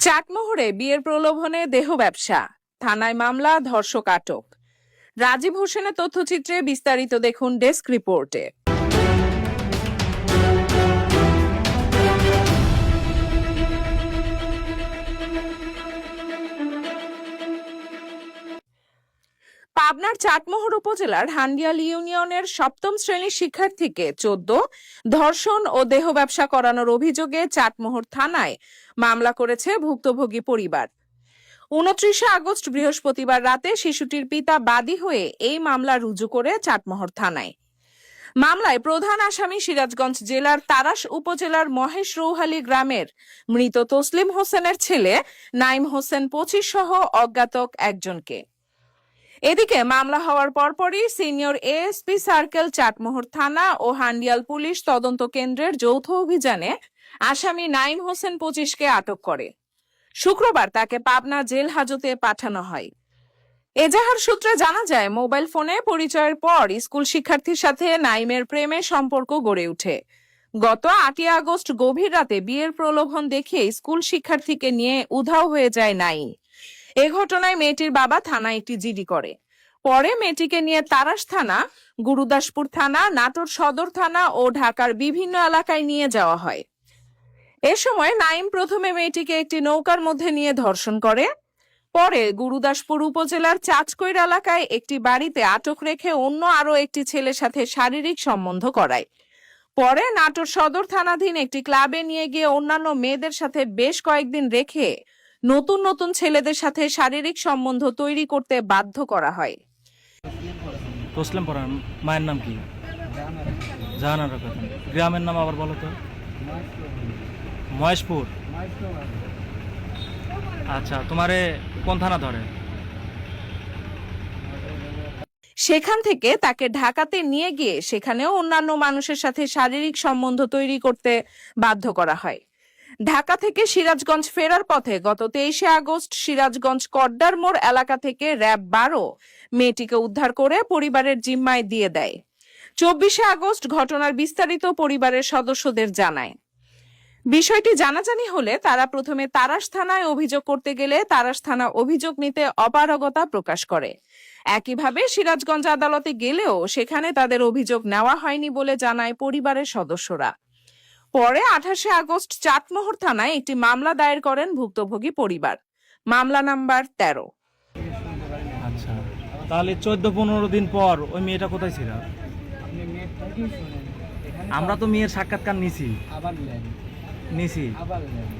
চাটমোহরে বিয়ের প্রলোভনে দেহ ব্যবসা। থানায় মামলা, ধর্ষক আটক। রাজীব হোসেনের তথ্যচিত্রে বিস্তারিত দেখুন ডেস্ক রিপোর্টে। পাবনার চাটমোহর উপজেলার হান্ডিয়াল ইউনিয়নের সপ্তম শ্রেণির শিক্ষার্থীকে চোদ্দ, ধর্ষণ ও দেহ ব্যবসা করানোর অভিযোগে চাটমোহর থানায় মামলা করেছে ভুক্তভোগী পরিবার। উনত্রিশে আগস্ট বৃহস্পতিবার রাতে শিশুটির পিতা বাদী হয়ে এই মামলা রুজু করে চাটমোহর থানায়। মামলায় প্রধান আসামি সিরাজগঞ্জ জেলার তারাস উপজেলার মহেশ রৌহালী গ্রামের মৃত তসলিম হোসেনের ছেলে নাইম হোসেন পঁচিশ সহ অজ্ঞাতক একজনকে। এদিকে মামলা হওয়ার পরপরই সিনিয়র এএসপি সার্কেল চাটমোহর থানা ও হান্ডিয়াল পুলিশ তদন্ত কেন্দ্রের যৌথ অভিযানে আসামি নাইম হোসেন পঁচিশকে আটক করে। শুক্রবার তাকে পাবনা জেল হাজতে পাঠানো হয়। এজাহার সূত্রে জানা যায়, মোবাইল ফোনে পরিচয়ের পর স্কুল শিক্ষার্থীর সাথে নাইমের প্রেমে সম্পর্ক গড়ে ওঠে। গত আটই আগস্ট গভীর রাতে বিয়ের প্রলোভন দেখিয়ে স্কুল শিক্ষার্থীকে নিয়ে উধাও হয়ে যায় নাইম। এ ঘটনায় মেয়েটির বাবা থানায় একটি জিডি করে। পরে মেয়েটিকে নিয়ে তারাস থানা, গুরুদাসপুর থানা, নাটোর সদর থানা ও ঢাকার বিভিন্ন এলাকায় নিয়ে যাওয়া হয়। এ সময় নাইম প্রথমে মেয়েটিকে একটি নৌকার মধ্যে নিয়ে ধর্ষণ করে। পরে গুরুদাসপুর উপজেলার চাচকৈর এলাকায় একটি বাড়িতে আটক রেখে অন্য আরও একটি ছেলের সাথে শারীরিক সম্বন্ধ করায়। পরে নাটোর সদর থানাধীন একটি ক্লাবে নিয়ে গিয়ে অন্যান্য মেয়েদের সাথে বেশ কয়েকদিন রেখে নতুন নতুন ছেলেদের সাথে শারীরিক সম্বন্ধ তৈরি করতে বাধ্য করা হয়। তসলিম পরান মায়ের নাম কি? জাহানার গ্রামের নাম আবার বলো তো। মহেশপুর। আচ্ছা তোমারে কোন থানা ধরে? সেখান থেকে তাকে ঢাকাতে নিয়ে গিয়ে সেখানেও অন্যান্য মানুষের সাথে শারীরিক সম্বন্ধ তৈরি করতে বাধ্য করা হয়। ঢাকা থেকে সিরাজগঞ্জ ফেরার পথে গত তেইশে আগস্ট সিরাজগঞ্জ কড্ডার মোড় এলাকা থেকে র্যাব বারো মেয়েটিকে উদ্ধার করে পরিবারের জিম্মায় দিয়ে দেয়। চব্বিশে আগস্ট ঘটনার বিস্তারিত পরিবারের সদস্যদের জানায়। বিষয়টি জানাজানি হলে তারা প্রথমে তারাস থানায় অভিযোগ করতে গেলে তারাস থানা অভিযোগ নিতে অপারগতা প্রকাশ করে। একইভাবে সিরাজগঞ্জ আদালতে গেলেও সেখানে তাদের অভিযোগ নেওয়া হয়নি বলে জানায় পরিবারের সদস্যরা। পরে আঠাশে আগস্ট চাটমোহর থানায় একটি মামলা দায়ের করেন ভুক্তভোগী পরিবার। মামলা নাম্বার তেরো। আচ্ছা তাহলে চোদ্দ পনেরো দিন পর ওই মেয়েটা কোথায় ছিল? আমরা তো মেয়ের সাক্ষাৎকার নিছি। নিছি। আবার নেন।